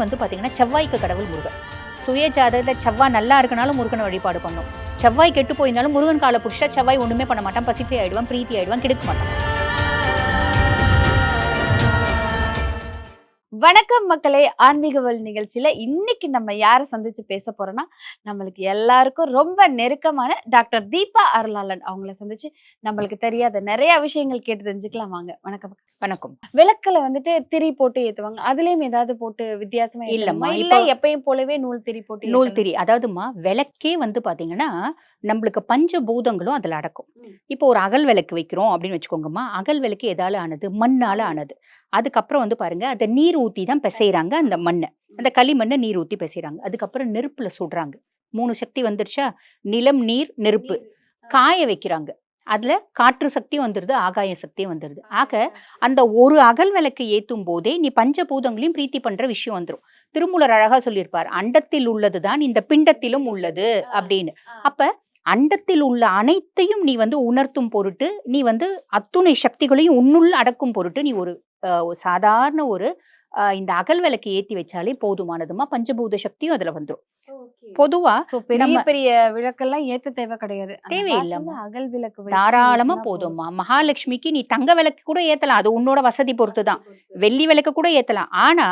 முருகன் வந்து பார்த்தீங்கன்னா செவ்வாய்க்கு கடவுள் முருகன். சுய ஜாதகத்தில் செவ்வாய் நல்லா இருக்கனாலும் முருகனை வழிபாடு பண்ணும். செவ்வாய் கெட்டு போயிருந்தாலும் முருகன் காலை பிடிச்சா செவ்வாய் ஒன்றுமே பண்ண மாட்டான். பசிஃபை ஆயிடுவான் பிரீத்தி ஆகிடுவான் கெடுக்க மாட்டான். வணக்கம் மக்களே. ஆன்மீகவல் நிகழ்ச்சியில இன்னைக்கு நம்ம யாரை சந்திச்சு பேச போறோம்னா நம்மளுக்கு எல்லாருக்கும் ரொம்ப நெருக்கமான டாக்டர் தீபா அருளாளன். அவங்கள சந்திச்சு நம்மளுக்கு தெரியாத நிறைய விஷயங்கள் கேட்டு தெரிஞ்சுக்கலாம் வாங்க. வணக்கம். வணக்கம். விளக்குல வந்துட்டு திரி போட்டு ஏத்துவாங்க. அதுலயும் ஏதாவது போட்டு வித்தியாசமா இல்லம்மா? இல்ல எப்பயும் போலவே நூல் திரி போட்டு நூல்? திரி. அதாவதுமா விளக்கே வந்து பார்த்தீங்கன்னா நம்மளுக்கு பஞ்ச பூதங்களும் அதில் அடக்கும். இப்போ ஒரு அகல் விளக்கு வைக்கிறோம் அப்படின்னு வச்சுக்கோங்கம்மா. அகல் விளக்கு எதால ஆனது? மண்ணால ஆனது. அதுக்கப்புறம் வந்து பாருங்க அதை நீர் ஊற்றி தான் பிசைறாங்க அந்த மண்ணை. அந்த களிமண்ணை நீர் ஊற்றி பிசைறாங்க. அதுக்கப்புறம் நெருப்புல சுடுறாங்க. மூணு சக்தி வந்துருச்சா? நிலம் நீர் நெருப்பு. காய வைக்கிறாங்க. அதுல காற்று சக்தி வந்துடுது ஆகாய சக்தி வந்துடுது ஆக அந்த ஒரு அகல் விளக்கு ஏத்தும் போதே நீ பஞ்சபூதங்களையும் பிரீத்தி பண்ற விஷயம் வந்துடும் திருமூலர் அழகா சொல்லியிருப்பார் அண்டத்தில் உள்ளதுதான் இந்த பிண்டத்திலும் உள்ளது அப்படின்னு. அப்ப அண்டத்தில் உள்ள அனைத்தையும் நீ வந்து உணர்த்தும் பொருட்டு நீ வந்து அத்துணை சக்திகளையும் உன்னுள் அடக்கும் பொருட்டு நீ ஒரு சாதாரண ஒரு இந்த அகல் விளக்கு ஏத்தி வச்சாலே போதுமானதுமா? பஞ்சபூத சக்தியும் அதுல வந்துடும் பொதுவா பெரிய பெரிய விளக்கெல்லாம் ஏத்த தேவை கிடையாது. வாசல்ல அகல் விளக்கு தாராளமா போதும்மா. மகாலட்சுமிக்கு நீ தங்க விளக்கு கூட ஏத்தலாம். அது உன்னோட வசதி பொறுத்து தான். வெள்ளி விளக்கு கூட ஏத்தலாம். ஆனா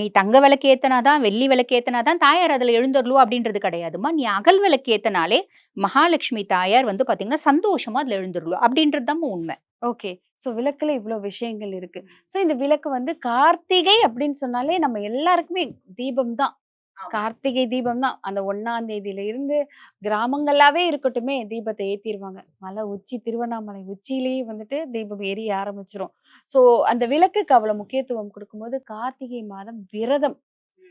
நீ தங்க விளக்கு ஏத்தனாதான் வெள்ளி விளக்கு ஏத்தனாதான் தாயார் அதுல எழுந்தருளும் அப்படின்றது கிடையாதும்மா. நீ அகல் விளக்கு ஏத்தனாலே மகாலட்சுமி தாயார் வந்து பாத்தீங்கன்னா சந்தோஷமா அதுல எழுந்துருளும் அப்படின்றது தான் உண்மை. ஓகே. சோ விளக்குல இவ்வளவு விஷயங்கள் இருக்கு. சோ இந்த விளக்கு வந்து கார்த்திகை அப்படின்னு சொன்னாலே நம்ம எல்லாருக்குமே தீபம் தான். கார்த்திகை தீபம் தான். அந்த ஒன்னாம் தேதியில இருந்து கிராமங்களாவே இருக்கட்டுமே தீபத்தை ஏத்திடுவாங்க மலை உச்சி திருவண்ணாமலை உச்சியிலேயே வந்துட்டு தீபம் எரிய ஆரம்பிச்சிரும். சோ அந்த விளக்குக்கு அவ்வளவு முக்கியத்துவம் கொடுக்கும்போது கார்த்திகை மாதம் விரதம்.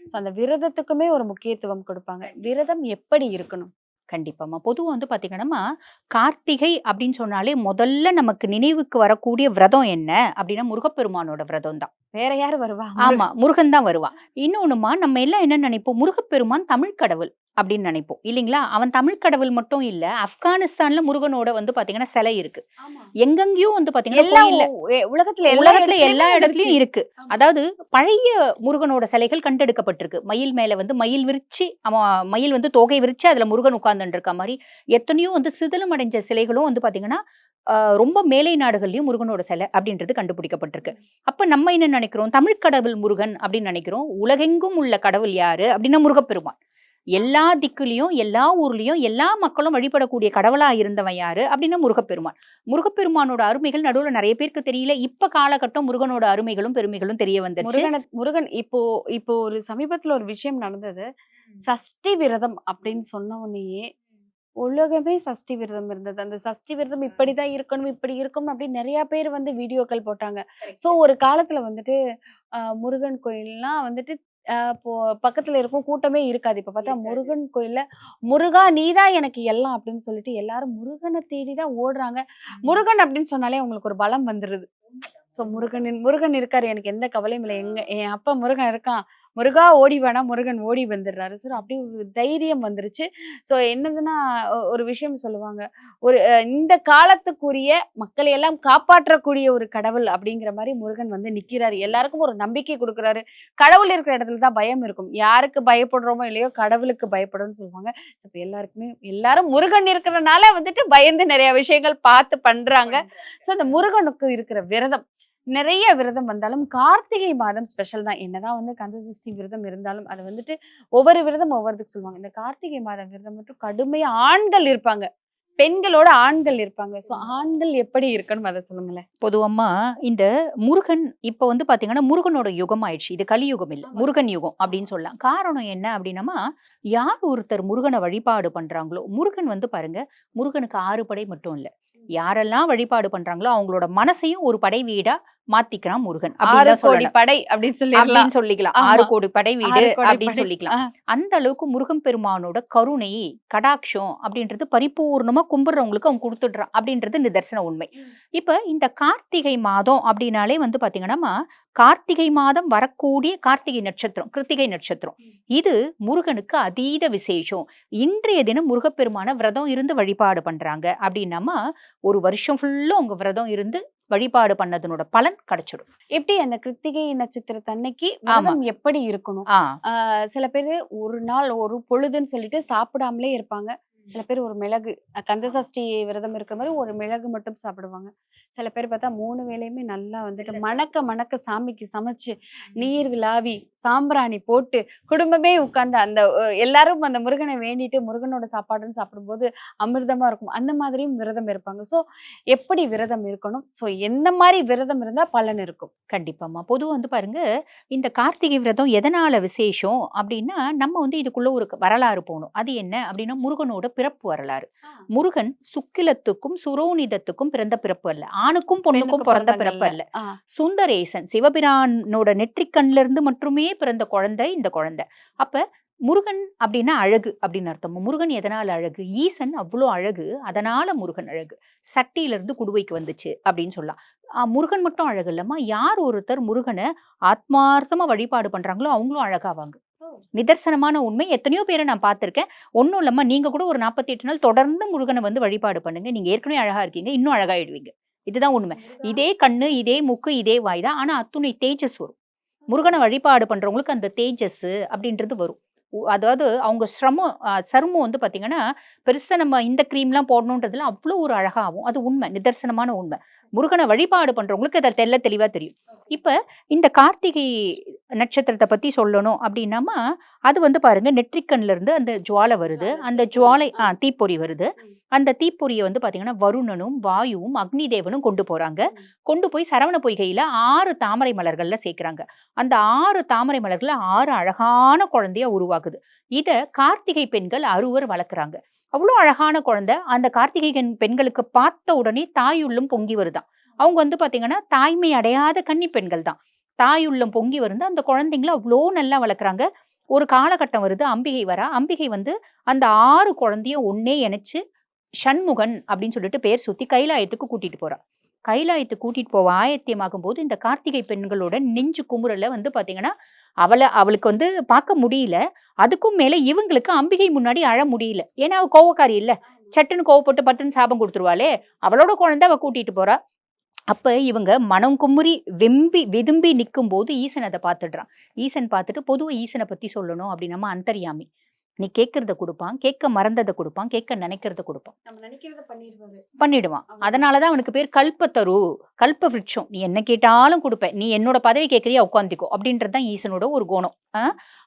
சோ அந்த விரதத்துக்குமே ஒரு முக்கியத்துவம் கொடுப்பாங்க. விரதம் எப்படி இருக்கணும்? கண்டிப்பாம்மா. பொதுவா வந்து பாத்தீங்கன்னா கார்த்திகை அப்படின்னு சொன்னாலே முதல்ல நமக்கு நினைவுக்கு வரக்கூடிய விரதம் என்ன? அப்படின்னா முருகப்பெருமானோட விரதம் தான் வேற யாரு வருவா? ஆமா முருகன் தான் வருவான் இன்னொன்னுமா நம்ம எல்லாம் என்ன நினைப்போம்? முருகப்பெருமான் தமிழ் கடவுள். அப்படின்னு நினைப்போம். இல்லைங்களா? அவன் தமிழ் கடவுள் மட்டும் இல்ல ஆப்கானிஸ்தான்ல முருகனோட வந்து பாத்தீங்கன்னா சிலை இருக்கு. எங்கெங்கேயும் வந்து பாத்தீங்கன்னா உலகத்துல எல்லா உலகத்துல இடத்துலயுமே எல்லா இடத்துலயும் வந்துருச்சு. இருக்கு. அதாவது பழைய முருகனோட சிலைகள் கண்டெடுக்கப்பட்டிருக்கு. மயில் மேல வந்து மயில் விரிச்சு அவன் மயில் வந்து தோகை விரிச்சு அதுல முருகன் உட்கார்ந்துட்டு இருக்க மாதிரி எத்தனையோ வந்து சிதிலம் அடைஞ்ச சிலைகளும் வந்து பாத்தீங்கன்னா ரொம்ப மேலை நாடுகள்லயும் முருகனோட சிலை அப்படின்றது கண்டுபிடிக்கப்பட்டிருக்கு. அப்ப நம்ம என்ன நினைக்கிறோம்? தமிழ் கடவுள் முருகன் அப்படின்னு நினைக்கிறோம். உலகெங்கும் உள்ள கடவுள் யாரு? அப்படின்னா முருகப்பெருமான். எல்லா திக்குலயும் எல்லா ஊர்லயும் எல்லா மக்களும் வழிபடக்கூடிய கடவுளா இருந்தவன் யாரு? அப்படின்னா முருகப்பெருமான். முருகப்பெருமானோட அருமைகள் நடுவுல நிறைய பேருக்கு தெரியல. இப்ப காலகட்டம் முருகனோட அருமைகளும் பெருமைகளும் தெரிய வந்துருச்சு. முருகன முருகன் இப்போ இப்போ ஒரு சமீபத்துல ஒரு விஷயம் நடந்தது. சஷ்டி விரதம் அப்படின்னு சொன்ன உடனேயே உலகமே சஷ்டி விரதம் இருந்தது. அந்த சஷ்டி விரதம் இப்படிதான் இருக்கணும் இப்படி இருக்கணும் அப்படின்னு நிறைய பேர் வந்து வீடியோக்கள் போட்டாங்க. சோ ஒரு காலத்துல வந்துட்டு முருகன் கோயில்லாம் வந்துட்டு பக்கத்துல இருக்கும் கூட்டமே இருக்காது. இப்ப பார்த்தா. முருகன் கோயில்ல முருகா நீதான் எனக்கு எல்லாம் அப்படின்னு சொல்லிட்டு எல்லாரும் முருகனை தேடிதான் ஓடுறாங்க. முருகன் அப்படின்னு சொன்னாலே உங்களுக்கு ஒரு பலம் வந்துருது. சோ முருகனின் முருகன் இருக்காரு. எனக்கு எந்த கவலையும் இல்லை. எங்க என் அப்பா முருகன் இருக்கான். முருகா ஓடி வேணா முருகன் ஓடி வந்துடுறாரு. சார் அப்படி ஒரு தைரியம் வந்துருச்சு. சோ என்னதுன்னா ஒரு விஷயம் சொல்லுவாங்க. ஒரு இந்த காலத்துக்குரிய மக்களை எல்லாம் காப்பாற்றக்கூடிய ஒரு கடவுள் அப்படிங்கிற மாதிரி முருகன் வந்து நிக்கிறாரு. எல்லாருக்கும் ஒரு நம்பிக்கை கொடுக்குறாரு. கடவுள் இருக்கிற இடத்துல தான் பயம் இருக்கும். யாருக்கு பயப்படுறோமோ இல்லையோ கடவுளுக்கு பயப்படும்னு சொல்லுவாங்க. ஸோ இப்போ எல்லாருக்குமே எல்லாரும் முருகன் இருக்கிறனால வந்துட்டு பயந்து நிறைய விஷயங்கள் பார்த்து பண்றாங்க. ஸோ அந்த முருகனுக்கு இருக்கிற விரதம் நிறைய விரதம் வந்தாலும் கார்த்திகை மாதம் ஸ்பெஷல் தான். என்னதான் வந்து கந்த சஷ்டி விரதம் இருந்தாலும் அது வந்துட்டு ஒவ்வொரு விரதம் ஒவ்வொருத்துக்கு சொல்லுவாங்க. இந்த கார்த்திகை மாதம் விரதம் மட்டும் கடுமையா ஆண்கள் இருப்பாங்க. பெண்களோட ஆண்கள் இருப்பாங்க. ஸோ ஆண்கள் எப்படி இருக்கணும் அதை சொல்லுங்களேன். பொதுவம்மா இந்த முருகன் இப்ப வந்து பாத்தீங்கன்னா முருகனோட யுகம் ஆயிடுச்சு. இது கலியுகம் இல்ல. முருகன் யுகம் அப்படின்னு சொல்லலாம். காரணம் என்ன அப்படின்னமா யார் ஒருத்தர் முருகனை வழிபாடு பண்றாங்களோ முருகன் வந்து பாருங்க முருகனுக்கு ஆறு படை மட்டும் இல்ல. யாரெல்லாம் வழிபாடு பண்றாங்களோ அவங்களோட மனசையும் ஒரு படை வீடா மாத்திக்கிறான் முருகன் ஆறு கோடி. படை அப்படின்னு சொல்லிக்கலாம். ஆறு கோடி படை வீடு அப்படின்னு படை. சொல்லிக்கலாம். அந்த அளவுக்கு முருகன் பெருமானோட கருணை கடாட்சம் அப்படின்றது பரிபூர்ணமா கும்பிடுறவங்களுக்கு அவன் கொடுத்துடுறான் அப்படின்றது நிதர்சன உண்மை இப்ப இந்த கார்த்திகை மாதம் அப்படின்னாலே வந்து பாத்தீங்கன்னா கார்த்திகை மாதம் வரக்கூடிய கார்த்திகை நட்சத்திரம் கிருத்திகை நட்சத்திரம் இது முருகனுக்கு அதீத விசேஷம் இன்றைய தினம் முருகப்பெருமான விரதம் இருந்து வழிபாடு பண்றாங்க அப்படின்னாமா ஒரு வருஷம் ஃபுல்லா அவங்க விரதம் இருந்து வழிபாடு பண்ணதனோட பலன் கிடைச்சிடும். எப்படி அந்த கிருத்திகை நட்சத்திரத்தன்னைக்கு விரதம் எப்படி இருக்கணும்? சில பேர் ஒரு நாள் ஒரு பொழுதுன்னு சொல்லிட்டு சாப்பிடாமலே இருப்பாங்க. சில பேர் ஒரு மிளகு அஹ் கந்த சஷ்டி விரதம் இருக்கிற மாதிரி ஒரு மிளகு மட்டும் சாப்பிடுவாங்க. சில பேர் பார்த்தா மூணு வேளையுமே நல்லா வந்துட்டு மணக்க மணக்க சாமிக்கு சமைச்சு நீர் விளாவி சாம்பிராணி போட்டு குடும்பமே உட்கார்ந்து அந்த எல்லாரும் அந்த முருகனை வேண்டிட்டு முருகனோட சாப்பாடுன்னு சாப்பிடும்போது அமிர்தமா இருக்கும். அந்த மாதிரியும் விரதம் இருப்பாங்க. ஸோ எப்படி விரதம் இருக்கணும்? ஸோ எந்த மாதிரி விரதம் இருந்தா பலன் இருக்கும்? கண்டிப்பாம்மா பொதுவாக வந்து பாருங்க இந்த கார்த்திகை விரதம் எதனால விசேஷம்? அப்படின்னா நம்ம வந்து இதுக்குள்ள ஒரு வரலாறு போகணும். அது என்ன? அப்படின்னா முருகனோட பிறப்பு வரலாறு. முருகன் சுக்கிலத்துக்கும் சுரோனிதத்துக்கும் பிறந்த பிறப்பு அல்ல. ஆணுக்கும் பொண்ணுக்கும் பிறந்த பிறப்பு அல்ல. சுந்தரேசன் சிவபிரானோட நெற்றிக்கண்ல இருந்து மட்டுமே பிறந்த குழந்தை இந்த குழந்தை. அப்ப முருகன் அப்படின்னா அழகு அப்படின்னு அர்த்தம். முருகன் எதனால அழகு? ஈசன் அவ்வளோ அழகு அதனால முருகன் அழகு. சட்டியில இருந்து குடுவைக்கு வந்துச்சு அப்படின்னு சொல்லலாம். முருகன் மட்டும் அழகு இல்லம்மா. யார் ஒருத்தர் முருகனை ஆத்மார்த்தமா வழிபாடு பண்றாங்களோ அவங்களும் அழகாவாங்க நிதர்சனமான உண்மை. எத்தனையோ பேரை நான் பார்த்திருக்கேன். ஒன்றும் இல்லம்மா நீங்க கூட ஒரு நாற்பத்தி எட்டு நாள் தொடர்ந்து முருகனை வந்து வழிபாடு பண்ணுங்க. நீங்க ஏற்கனவே அழகா இருக்கீங்க. இன்னும் அழகாயிடுவீங்க. இதுதான் உண்மை. இதே கண்ணு இதே மூக்கு இதே வாய் தான். ஆனா அத்துணை தேஜஸ் வரும். முருகனை வழிபாடு பண்றவங்களுக்கு அந்த தேஜஸ் அப்படின்றது வரும். அதாவது அவங்க சிரமம் சருமம் வந்து பாத்தீங்கன்னா பெருசா நம்ம இந்த க்ரீம்லாம் போடணுன்றதுல அவ்வளோ ஒரு அழகாகும் அது உண்மை. நிதர்சனமான உண்மை. முருகனை வழிபாடு பண்றவங்களுக்கு அதை தெல்ல தெளிவா தெரியும். இப்ப இந்த கார்த்திகை நட்சத்திரத்தை பத்தி சொல்லணும் அப்படின்னாமா அது வந்து பாருங்க நெற்றிக்கண்ல இருந்து அந்த ஜுவாலை வருது. அந்த ஜுவாலை ஆ. தீப்பொறி வருது. அந்த தீப்பொறியை வந்து பாத்தீங்கன்னா வருணனும் வாயுவும் அக்னி தேவனும் கொண்டு போறாங்க. கொண்டு போய் சரவண பொய்கையில ஆறு தாமரை மலர்கள்ல சேர்க்கறாங்க. அந்த ஆறு தாமரை மலர்கள்ல ஆறு அழகான குழந்தைய உருவாக்குது இத கார்த்திகை பெண்கள் அறுவர் வளர்க்குறாங்க. அவ்வளோ அழகான குழந்தை. அந்த கார்த்திகை பெண்களுக்கு பார்த்த உடனே தாயுள்ளம் பொங்கி வருதான் அவங்க வந்து பார்த்தீங்கன்னா தாய்மை அடையாத கன்னி பெண்கள் தான். தாயுள்ளம் பொங்கி வருது அந்த குழந்தைங்கள அவ்வளோ நல்லா வளர்க்குறாங்க. ஒரு காலகட்டம் வருது அம்பிகை வரா. அம்பிகை வந்து அந்த ஆறு குழந்தையும் ஒன்னே இணைச்சு சண்முகன் அப்படின்னு சொல்லிட்டு பேர் சுத்தி கைலாயத்துக்கு கூட்டிட்டு போறா. கைலாயத்துக்கு கூட்டிட்டு போக ஆயத்தியமாகும் போது இந்த கார்த்திகை பெண்களோட நெஞ்சு குமுறல வந்து பாத்தீங்கன்னா அவளை அவளுக்கு வந்து பார்க்க முடியல. அதுக்கும் மேலே இவங்களுக்கு அம்பிகை முன்னாடி அழ முடியல. ஏன்னா அவள் கோவக்காரி இல்லை. சட்டுன்னு கோவப்பட்டு பட்டுன்னு சாபம் கொடுத்துருவாளே. அவளோட குழந்தை அவள் கூட்டிட்டு போகிறா அப்போ இவங்க மனம் குமுறி வெம்பி விதும்பி நிற்கும் போது ஈசன் அதை பார்த்துடுறான். ஈசன் பார்த்துட்டு பொதுவாக ஈசனை பற்றி சொல்லணும் அப்படின்னா அந்தரியாமி. நீ கேட்கறத கொடுப்பான் கேட்க மறந்ததை கொடுப்பான் கேட்க நினைக்கிறத கொடுப்பான். நம்ம நினைக்கிறத பண்ணிடுவாரு. பண்ணிடுவான். அதனாலதான் அவனுக்கு பேர் கல்பத்தரு கல்ப விருட்சம் நீ என்ன கேட்டாலும் கொடுப்பேன். நீ என்னோட பதவி கேட்கறியா உட்காந்துக்கோ அப்படின்றது தான் ஈசனோட ஒரு குணம்?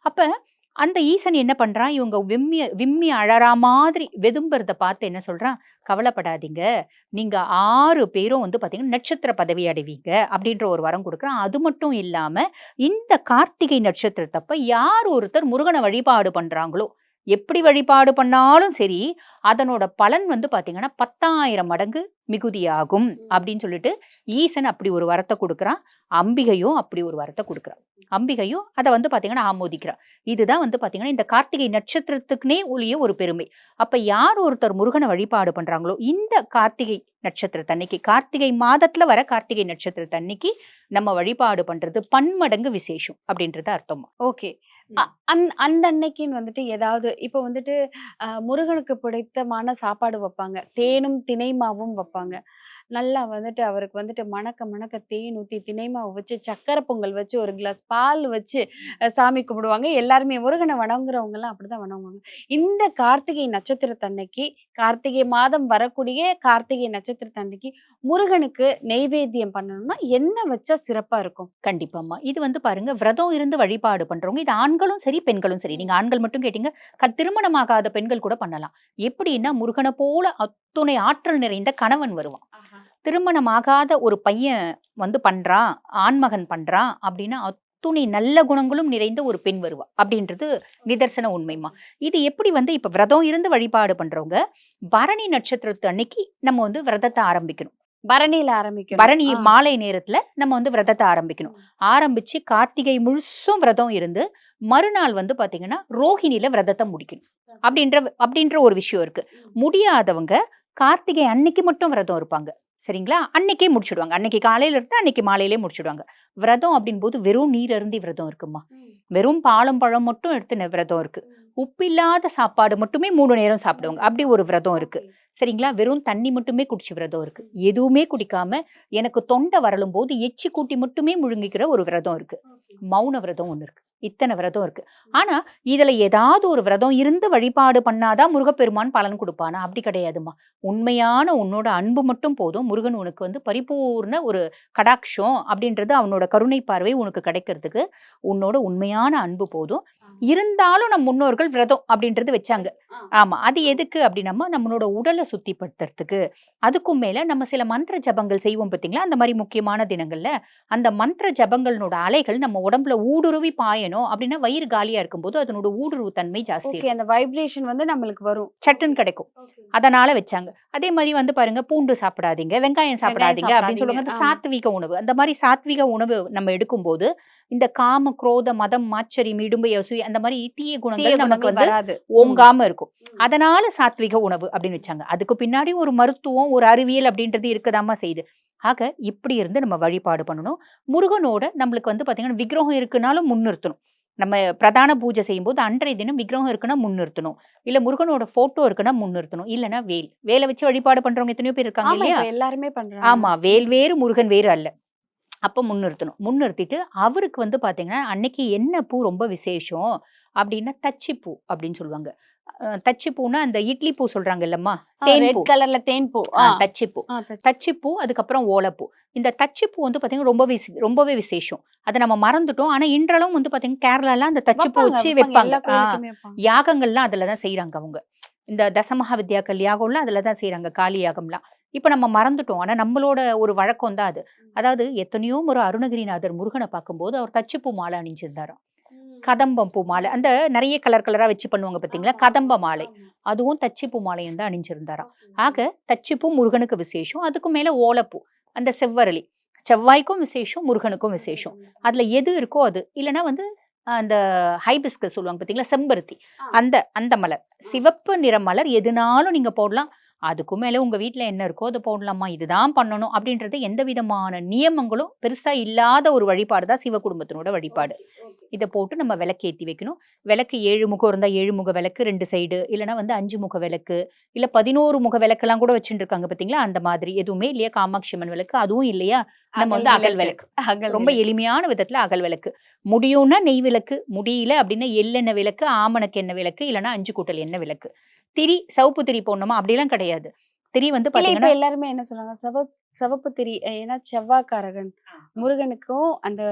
அப்ப அந்த ஈசன் என்ன பண்றான்? இவங்க விம்மிய விம்மி அழறா மாதிரி வெதும்புறத பார்த்து என்ன சொல்றான்? கவலைப்படாதீங்க. நீங்க ஆறு பேரும் வந்து பாத்தீங்கன்னா நட்சத்திர பதவி அடைவீங்க. அப்படின்ற ஒரு வரம் கொடுக்குறான். அது மட்டும் இல்லாம இந்த கார்த்திகை நட்சத்திரத்தப்ப யார் ஒருத்தர் முருகனை வழிபாடு பண்றாங்களோ எப்படி வழிபாடு பண்ணாலும் சரி அதனோட பலன் வந்து பாத்தீங்கன்னா பத்தாயிரம் மடங்கு மிகுதியாகும் அப்படின்னு சொல்லிட்டு ஈசன் அப்படி ஒரு வரத்தை கொடுக்குறான் அம்பிகையும் அப்படி ஒரு வரத்தை கொடுக்குறான். அம்பிகையும் அதை வந்து பாத்தீங்கன்னா ஆமோதிக்கிறான். இதுதான் வந்து பாத்தீங்கன்னா இந்த கார்த்திகை நட்சத்திரத்துக்குனே உரிய ஒரு பெருமை. அப்ப யார் ஒருத்தர் முருகனை வழிபாடு பண்றாங்களோ இந்த கார்த்திகை நட்சத்திரத்தன்னைக்கு கார்த்திகை மாதத்துல வர கார்த்திகை நட்சத்திரத்தன்னைக்கு நம்ம வழிபாடு பண்றது பன்மடங்கு விசேஷம் அப்படின்றது அர்த்தம்? ஓகே. அந் அந்த அன்னைக்குன்னு வந்துட்டு ஏதாவது இப்போ வந்துட்டு முருகனுக்கு பிடித்தமான சாப்பாடு வைப்பாங்க. தேனும் திணைமாவும் வைப்பாங்க. நல்லா வந்துட்டு அவருக்கு வந்துட்டு மணக்க மணக்க தேன் ஊற்றி திணைமாவு வச்சு சக்கரை பொங்கல் வச்சு ஒரு கிளாஸ் பால் வச்சு சாமி கும்பிடுவாங்க. எல்லாருமே முருகனை வணங்குறவங்க எல்லாம் அப்படிதான் வணங்குவாங்க. இந்த கார்த்திகை நட்சத்திரத்தன்னைக்கு கார்த்திகை மாதம் வரக்கூடிய கார்த்திகை நட்சத்திரத்தன்னைக்கு முருகனுக்கு நெய்வேத்தியம் பண்ணணும்னா என்ன வச்சா சிறப்பா இருக்கும்? கண்டிப்பாம்மா. இது வந்து பாருங்க விரதம் இருந்து வழிபாடு பண்றவங்க இது ஆண்களும் சரி பெண்களும் சரி. நீங்க ஆண்கள் மட்டும் கேட்டீங்க க- திருமணமாகாத பெண்கள் கூட பண்ணலாம். எப்படின்னா முருகனை போல அத்துணை ஆற்றல் நிறைந்த கணவன் வருவான். திருமணமாகாத ஒரு பையன் வந்து பண்றான் ஆண்மகன் பண்றான் அப்படின்னா அத்துணை நல்ல குணங்களும் நிறைந்த ஒரு பெண் வருவா அப்படின்றது நிதர்சன உண்மைமா இது எப்படி வந்து இப்ப விரதம் இருந்து வழிபாடு பண்றவங்க பரணி நட்சத்திரத்து அன்னைக்கு நம்ம வந்து விரதத்தை ஆரம்பிக்கணும். பரணியில ஆரம்பிக்கணும். பரணி. மாலை நேரத்துல நம்ம வந்து விரதத்தை ஆரம்பிக்கணும். ஆரம்பிச்சு கார்த்திகை முழுசும் விரதம் இருந்து மறுநாள் வந்து பாத்தீங்கன்னா ரோஹிணியில விரதத்தை முடிக்கணும். அப்படின்ற அப்படின்ற ஒரு விஷயம் இருக்கு. முடியாதவங்க கார்த்திகை அன்னைக்கு மட்டும் விரதம் இருப்பாங்க. சரிங்களா? அன்னைக்கே முடிச்சிடுவாங்க. அன்னைக்கு காலையில இருந்து அன்னைக்கு மாலையிலே முடிச்சிடுவாங்க. விரதம் அப்படின் போது வெறும் நீர் அருந்தி விரதம் இருக்குமா? வெறும் பாலும் பழம் மட்டும் எடுத்து விரதம் இருக்கு. உப்பில்லாத சாப்பாடு மட்டுமே மூணு நேரம் சாப்பிடுவாங்க. அப்படி ஒரு விரதம் இருக்கு. சரிங்களா? வெறும் தண்ணி மட்டுமே குடிச்சு விரதம் இருக்கு. எதுவுமே குடிக்காம எனக்கு தொண்டை வரலும் போது எச்சி கூட்டி மட்டுமே முழுங்கிக்கிற ஒரு விரதம் இருக்கு. மௌன விரதம் ஒன்று இருக்கு. இத்தனை விரதம் இருக்கு. ஆனா இதுல ஏதாவது ஒரு விரதம் இருந்து வழிபாடு பண்ணாதான் முருகப்பெருமான் பலன் கொடுப்பானா? அப்படி கிடையாதும்மா. உண்மையான உன்னோட அன்பு மட்டும் போதும். முருகன் உனக்கு வந்து பரிபூர்ண ஒரு கடாட்சம் அப்படின்றது அவனோட கருணை பார்வை உனக்கு கிடைக்கிறதுக்கு உன்னோட உண்மையான அன்பு போதும். இருந்தாலும் நம் முன்னோர்கள் விரதம் அப்படின்றது வச்சாங்க. ஆமா. அது எதுக்கு அப்படின்னம்மா நம்மளோட உடலை சுத்திப்படுத்துறதுக்கு. அதுக்கும் மேல நம்ம சில மந்திர ஜபங்கள் செய்வோம் பார்த்தீங்களா அந்த மாதிரி முக்கியமான தினங்கள்ல அந்த மந்திர ஜபங்களோட அலைகள் நம்ம உடம்புல ஊடுருவி பாயணும். அப்படின்னா வயிறு காலியா இருக்கும்போது அதனோட ஊடுருவு தன்மை ஜாஸ்தி அந்த வைப்ரேஷன் வந்து நம்மளுக்கு வரும். சட்டுன்னு கிடைக்கும். அதனால வச்சாங்க. அதே மாதிரி வந்து பாருங்க பூண்டு சாப்பிடாதீங்க வெங்காயம் சாப்பிடாதீங்க அப்படின்னு சொல்லுவாங்க. அந்த. சாத்விக உணவு. அந்த மாதிரி சாத்விக உணவு நம்ம எடுக்கும்போது இந்த காம குரோத மதம் மாச்சரியம் இடும்பை அசூய் அந்த மாதிரி தீய குணங்கள் நமக்கு வந்து ஓங்காம இருக்கும். அதனால சாத்விக உணவு அப்படின்னு வச்சாங்க. அதுக்கு பின்னாடி ஒரு மருத்துவம் ஒரு அறிவியல் அப்படின்றது இருக்கதாமா செய்யுது. ஆக இப்படி இருந்து நம்ம வழிபாடு பண்ணணும். முருகனோட நம்மளுக்கு வந்து பாத்தீங்கன்னா விக்கிரகம் இருக்குனாலும் முன்னிறுத்தணும். நம்ம பிரதான பூஜை செய்யும்போது அன்றைய தினம் விக்கிரகம் இருக்குன்னா முன்னிறுத்தணும். இல்ல முருகனோட போட்டோ இருக்குன்னா முன்னிறுத்தணும். இல்லைன்னா வேல் வேலை வச்சு வழிபாடு பண்றவங்க எத்தனையோ பேர் இருக்காங்க இல்லையா? எல்லாருமே பண்றாங்க. ஆமா வேல் வேறு முருகன் வேறு அல்ல. அப்போ முன்னிறுத்தணும். முன்னிறுத்திட்டு அவருக்கு வந்து பாத்தீங்கன்னா அன்னைக்கு என்ன பூ ரொம்ப விசேஷம் அப்படின்னா தச்சி பூ அப்படின்னு சொல்லுவாங்க. அஹ் தச்சி பூன்னா அந்த இட்லி பூ சொல்றாங்க இல்லம்மா தேன் பூ. கலர்ல தேன் பூ. ஆ, ஆ, தச்சி பூ ஆ, தச்சு. தச்சிப்பூ அதுக்கப்புறம் ஓலைப்பூ. இந்த தச்சிப்பூ வந்து பாத்தீங்கன்னா ரொம்ப விசே- ரொம்பவே விசேஷம். அதை நம்ம மறந்துட்டோம். ஆனா இன்றளவும் வந்து பாத்தீங்கன்னா கேரளாலாம் அந்த தச்சிப்பூ வச்சு வைப்பாங்க. யாகங்கள்லாம் அதுல தான் செய்றாங்க அவங்க. இந்த தசமகா வித்யாக்கள் யாகம்லாம் அதுல தான் செய்றாங்க காளி யாகம்லாம். இப்ப நம்ம மறந்துட்டோம். ஆனா நம்மளோட ஒரு வழக்கம் தான் அது அதாவது எத்தனையோ ஒரு அருணகிரிநாதர் முருகனை பார்க்கும்போது அவர் தச்சிப்பூ மாலை அணிஞ்சிருந்தாராம். கதம்பம் பூ மாலை அந்த நிறைய கலர் கலரா வச்சு பண்ணுவாங்க பாத்தீங்களா? கதம்ப மாலை. அதுவும் தச்சிப்பூ மாலையும் தான் அணிஞ்சிருந்தாராம். ஆக தச்சிப்பூ முருகனுக்கு விசேஷம். அதுக்கு மேல ஓலைப்பூ அந்த செவ்வரளி. செவ்வாய்க்கும் விசேஷம் முருகனுக்கும் விசேஷம். அதுல எது இருக்கோ அது. இல்லைன்னா வந்து அந்த ஹைபிஸ்கஸ் சொல்லுவாங்க பாத்தீங்களா? செம்பருத்தி. அந்த அந்த மலர். சிவப்பு நிற மலர் எதுனாலும் நீங்க போடலாம். அதுக்கும் மேல உங்க வீட்ல என்ன இருக்கோ அதை போடலாமா? இதுதான் பண்ணணும் அப்படின்றது எந்த விதமான நியமங்களும் பெருசா இல்லாத ஒரு வழிபாடு தான் சிவ குடும்பத்தினோட வழிபாடு. இதை போட்டு நம்ம விளக்கேத்தி வைக்கணும். விளக்கு ஏழு முகம் இருந்தா ஏழு முக விளக்கு ரெண்டு சைடு இல்லைன்னா வந்து அஞ்சு முக விளக்கு இல்ல பதினோரு முக விளக்கெல்லாம் கூட வச்சுட்டு இருக்காங்க பாத்தீங்களா? அந்த மாதிரி. எதுவுமே இல்லையா? காமாட்சி அம்மன் விளக்கு. அதுவும் இல்லையா? நம்ம வந்து அகல் விளக்கு. அகல் ரொம்ப எளிமையான விதத்துல அகல் விளக்கு. முடியும்னா நெய் விளக்கு முடியல அப்படின்னா எள்ளெண்ணெய் விளக்கு ஆமணக்கு எண்ணெய் விளக்கு இல்லைன்னா அஞ்சு கூட்டல் எண்ணெய் விளக்கு. திரி சவுப்பு திரி போடணுமா? அப்படிலாம் கிடையாது. திரி வந்து இப்ப பாத்தீங்கன்னா எல்லாருமே என்ன சொல்றாங்க? சிவப்பு சிவப்பு திரி ஏன்னா செவ்வாய்க்காரகன் முருகனுக்கும் அந்த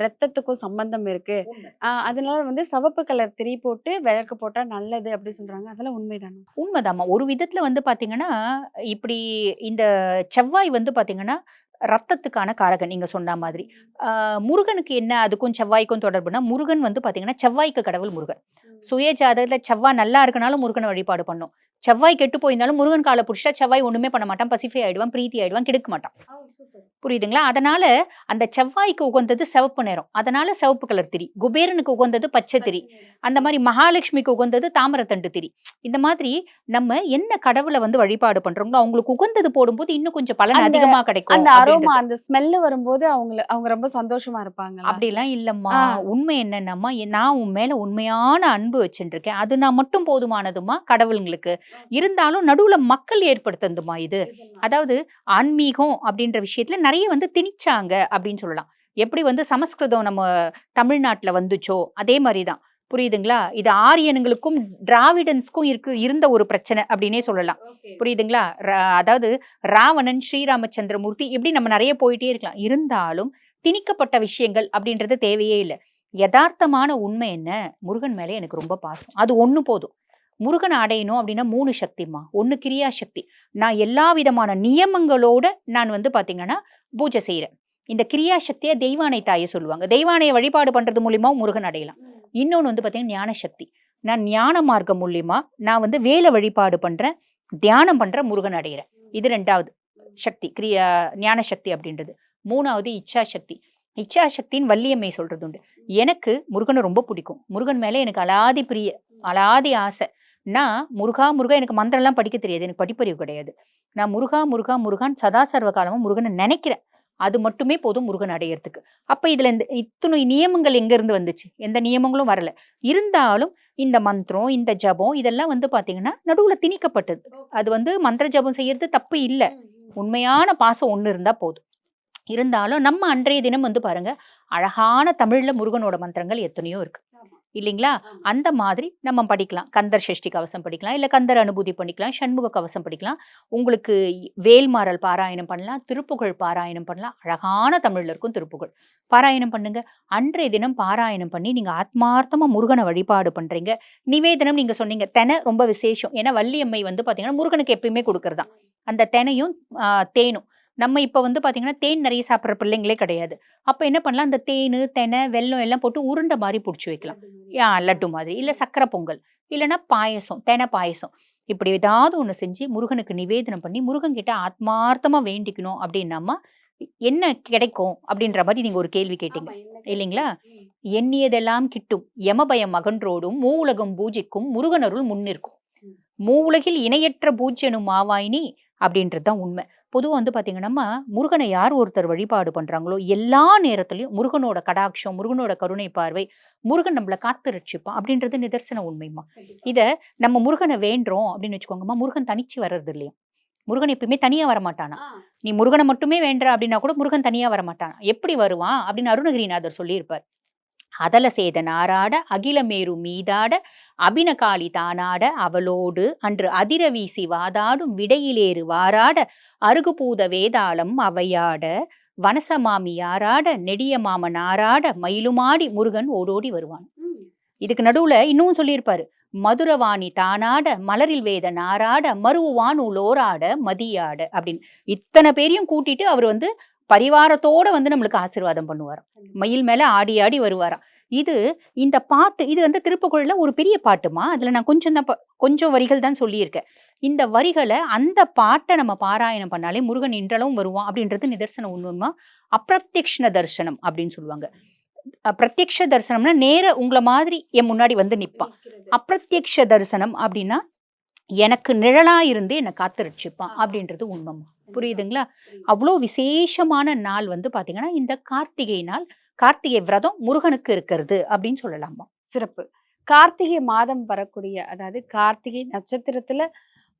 ரத்தத்துக்கும் சம்பந்தம் இருக்கு. ஆஹ் அதனால வந்து சிவப்பு கலர் திரி போட்டு விளக்கு போட்டா நல்லது அப்படி சொல்றாங்க. அதெல்லாம் உண்மைதானே? உண்மைதாம்மா. ஒரு விதத்துல வந்து பாத்தீங்கன்னா இப்படி இந்த செவ்வாய் வந்து பாத்தீங்கன்னா ரத்தத்துக்கான காரகன் நீங்க சொன்ன மாதிரி. முருகனுக்கு என்ன அதுக்கும் செவ்வாய்க்கும் தொடர்புனா முருகன் வந்து பாத்தீங்கன்னா செவ்வாய்க்கு கடவுள் முருகன். சுய ஜாதகத்துல செவ்வாய் நல்லா இருக்கனாலும் முருகனை வழிபாடு பண்ணும். செவ்வாய் கெட்டு போயிருந்தாலும் முருகன் காலை பிடிச்சா செவ்வாய் ஒண்ணுமே பண்ண மாட்டான். பசிஃபை ஆயிடுவான் பிரீத்தி ஆயிடுவான் கெடுக்க மாட்டான். புரியுதுங்களா? அதனால அந்த செவ்வாய்க்கு உகந்தது சிவப்பு நிறம். அதனால சிவப்பு கலர் திரி. குபேரனுக்கு உகந்தது பச்சை திரி. அந்த மாதிரி மகாலட்சுமிக்கு உகந்தது தாமரத்தண்டு திரி. இந்த மாதிரி நம்ம என்ன கடவுளை வந்து வழிபாடு பண்றோங்களோ அவங்களுக்கு உகந்தது போடும்போது இன்னும் கொஞ்சம் பலன் அதிகமா கிடைக்கும் அந்த. அரோமா அந்த ஸ்மெல் வரும்போது அவங்க அவங்க ரொம்ப சந்தோஷமா இருப்பாங்க அப்படிலாம் இல்லம்மா. உண்மை என்னன்னாம்மா? நான் உன் மேல உண்மையான அன்பு வச்சுட்டு இருக்கேன் அது நான் மட்டும் போதுமானதுமா கடவுளுங்களுக்கு? இருந்தாலும் நடுவுல மக்கள் ஏற்படுத்துதுமா இது? அதாவது ஆன்மீகம் அப்படின்ற விஷயத்துல நிறைய வந்து திணிச்சாங்க அப்படின்னு சொல்லலாம். எப்படி வந்து சமஸ்கிருதம் நம்ம தமிழ்நாட்டுல வந்துச்சோ அதே மாதிரிதான். புரியுதுங்களா? இது ஆரியனுங்களுக்கும் டிராவிடன்ஸ்க்கும் இருக்கு இருந்த ஒரு பிரச்சனை அப்படின்னே சொல்லலாம். புரியுதுங்களா? அதாவது ராவணன் ஸ்ரீராமச்சந்திரமூர்த்தி இப்படி நம்ம நிறைய போயிட்டே இருக்கலாம். இருந்தாலும் திணிக்கப்பட்ட விஷயங்கள் அப்படின்றது தேவையே இல்லை. யதார்த்தமான உண்மை என்ன? முருகன் மேலே எனக்கு ரொம்ப பாசம். அது ஒண்ணு போதும். முருகன் அடையணும் அப்படின்னா மூணு சக்திமா ஒண்ணு கிரியா சக்தி நான் எல்லா விதமான நியமங்களோட நான் வந்து பாத்தீங்கன்னா பூஜை செய்யறேன் இந்த கிரியா சக்தியை தெய்வானை தாயை சொல்லுவாங்க. தெய்வானையை வழிபாடு பண்றது மூலியமா முருகன் அடையலாம். இன்னொன்று வந்து பார்த்தீங்கன்னா ஞான சக்தி நான் ஞான மார்க்கம் மூலியமா நான் வந்து வேலை வழிபாடு பண்றேன் தியானம் பண்றேன் முருகன் அடைகிறேன் இது ரெண்டாவது சக்தி. கிரியா ஞான சக்தி அப்படின்றது. மூணாவது இச்சா சக்தி இச்சா சக்தின்னு வள்ளியம்மை சொல்றது உண்டு எனக்கு முருகனை ரொம்ப பிடிக்கும். முருகன் மேல எனக்கு அலாதி பிரிய அலாதி ஆசை. நான் முருகா முருகா எனக்கு மந்திரம்லாம் படிக்க தெரியாது. எனக்கு படிப்பறிவு கிடையாது. நான் முருகா முருகா முருகான் சதா சர்வ காலமும் முருகனை நினைக்கிறேன். அது மட்டுமே போதும் முருகன் அடையறதுக்கு. அப்ப இதுல இந்த இத்தனை நியமங்கள் எங்க இருந்து வந்துச்சு? எந்த நியமங்களும் வரல. இருந்தாலும் இந்த மந்திரம் இந்த ஜபம் இதெல்லாம் வந்து பாத்தீங்கன்னா நடுவுல திணிக்கப்பட்டது. அது வந்து மந்திர ஜபம் செய்யறது தப்பு இல்ல. உண்மையான பாசம் ஒண்ணு இருந்தா போதும். இருந்தாலும் நம்ம அன்றைய தினம் வந்து பாருங்க அழகான தமிழ்ல முருகனோட மந்திரங்கள் எத்தனையோ இருக்கு. இல்லைங்களா? அந்த மாதிரி நம்ம படிக்கலாம். கந்தர் சஷ்டி கவசம் படிக்கலாம். இல்ல கந்தர் அனுபூதி பண்ணிக்கலாம் சண்முக கவசம் படிக்கலாம். உங்களுக்கு வேல்மாறல் பாராயணம் பண்ணலாம். திருப்புகழ் பாராயணம் பண்ணலாம். அழகான தமிழ்ல இருக்கும் திருப்புகழ். பாராயணம் பண்ணுங்க. அன்றைய தினம் பாராயணம் பண்ணி நீங்க ஆத்மார்த்தமா முருகனை வழிபாடு பண்றீங்க. நிவேதனம் நீங்க சொன்னீங்க. தெனை ரொம்ப விசேஷம். ஏன்னா வள்ளியம்மை வந்து பாத்தீங்கன்னா முருகனுக்கு எப்பயுமே கொடுக்கறதான். அந்த தெனையும் தேனும். நம்ம இப்போ வந்து பாத்தீங்கன்னா தேன் நிறைய சாப்பிட்ற பிள்ளைங்களே கிடையாது. அப்போ என்ன பண்ணலாம்? அந்த தேன் தெனை வெல்லம் எல்லாம் போட்டு உருண்டை மாதிரி பிடிச்சி வைக்கலாம். ஆ, லட்டு மாதிரி. இல்லை சக்கரை பொங்கல். இல்லைன்னா பாயசம் தெனை பாயசம். இப்படி ஏதாவது ஒன்று செஞ்சு முருகனுக்கு நிவேதனம் பண்ணி முருகன் கிட்ட ஆத்மார்த்தமா வேண்டிக்கணும் அப்படின்னாமா என்ன கிடைக்கும் அப்படின்ற மாதிரி நீங்க ஒரு கேள்வி கேட்டீங்க. இல்லைங்களா? எண்ணியதெல்லாம் கிட்டும். யமபயம் அகன்றோடும் மூவுலகம் பூஜிக்கும் முருகனருள் முன்னிற்கும். ம். மூவுலகில் இணையற்ற பூஜ்யனும் மாவாயினி அப்படின்றது தான் உண்மை. பொதுவாக வந்து பார்த்தீங்கன்னா முருகனை யார் ஒருத்தர் வழிபாடு பண்றாங்களோ எல்லா நேரத்துலையும் முருகனோட கடாட்சம் முருகனோட கருணை பார்வை முருகன் நம்மளை காத்து ரட்சிப்பான் அப்படின்றது நிதர்சன உண்மைமா இத நம்ம முருகனை வேண்டுறோம் அப்படின்னு வச்சுக்கோங்கம்மா முருகன் தனிச்சு வர்றது இல்லையா? முருகன் எப்பயுமே தனியா வரமாட்டானா? நீ முருகனை மட்டுமே வேண்டுற அப்படின்னா கூட முருகன் தனியா வரமாட்டான்? எப்படி வருவான் அப்படின்னு அருணகிரிநாதர் சொல்லியிருப்பார். அதல சேத நாராட அகிலமேரு மீதாட அபினகாளி தானாட அவளோடு அன்று அதிர வீசி வாதாடும் விடையிலேறு வாராட அருகுபூத வேதாளம் அவையாட வனசமாமி யாராட நெடிய மாமன் ஆராட மயிலுமாடி முருகன் ஓடோடி வருவான். இதுக்கு நடுவுல இன்னும் சொல்லியிருப்பாரு மதுரவாணி தானாட மலரில் வேத நாராட மருவான் உலோராட மதியாட அப்படின்னு. இத்தனை பேரையும் கூட்டிட்டு அவர் வந்து பரிவாரத்தோட வந்து நம்மளுக்கு ஆசீர்வாதம் பண்ணுவாராம். மயில் மேல ஆடி ஆடி வருவாராம். இது இந்த பாட்டு இது வந்து திருப்புகழ்ல ஒரு பெரிய பாட்டுமா? அதுல நான் கொஞ்சம் தான் கொஞ்சம் வரிகள் தான் சொல்லியிருக்கேன். இந்த வரிகளை அந்த பாட்டை நம்ம பாராயணம் பண்ணாலே முருகன் இன்றளவும் வருவான் அப்படின்றது நிதர்சனம் உண்மைமா அப்பிரத்யக்ஷண தரிசனம் அப்படின்னு சொல்லுவாங்க. பிரத்யக்ஷ தரிசனம்னா நேர உங்களை மாதிரி என் முன்னாடி வந்து நிப்பான். அப்பிரத்யக்ஷ தரிசனம் அப்படின்னா எனக்கு நிழலா இருந்து என்னை காத்து ரட்சிப்பான் அப்படின்றது உண்மைமா புரியுதுங்களா? அவ்வளோ விசேஷமான நாள் வந்து பாத்தீங்கன்னா இந்த கார்த்திகை நாள் கார்த்திகை விரதம் முருகனுக்கு இருக்கிறது அப்படின்னு சொல்லலாமா. சிறப்பு. கார்த்திகை மாதம் வரக்கூடிய அதாவது கார்த்திகை நட்சத்திரத்துல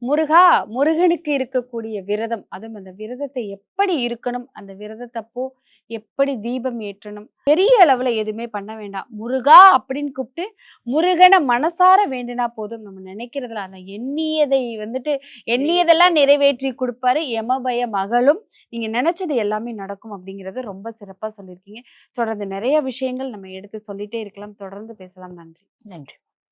முருகா முருகனுக்கு இருக்கக்கூடிய விரதம் அதுவும் அந்த விரதத்தை எப்படி இருக்கணும் அந்த விரதத்தப்போ எப்படி தீபம் ஏற்றணும்? பெரிய அளவில் எதுவுமே பண்ண வேண்டாம். முருகா அப்படின்னு கூப்பிட்டு முருகனை மனசார வேண்டினா போதும். நம்ம நினைக்கிறதுல அந்த எண்ணியதை வந்துட்டு எண்ணியதெல்லாம் நிறைவேற்றி கொடுப்பாரு எமபய மகளும். நீங்கள் நினைச்சது எல்லாமே நடக்கும் அப்படிங்கிறது ரொம்ப சிறப்பாக சொல்லியிருக்கீங்க. தொடர்ந்து நிறைய விஷயங்கள் நம்ம எடுத்து சொல்லிட்டே இருக்கலாம். தொடர்ந்து பேசலாம். நன்றி. நன்றி.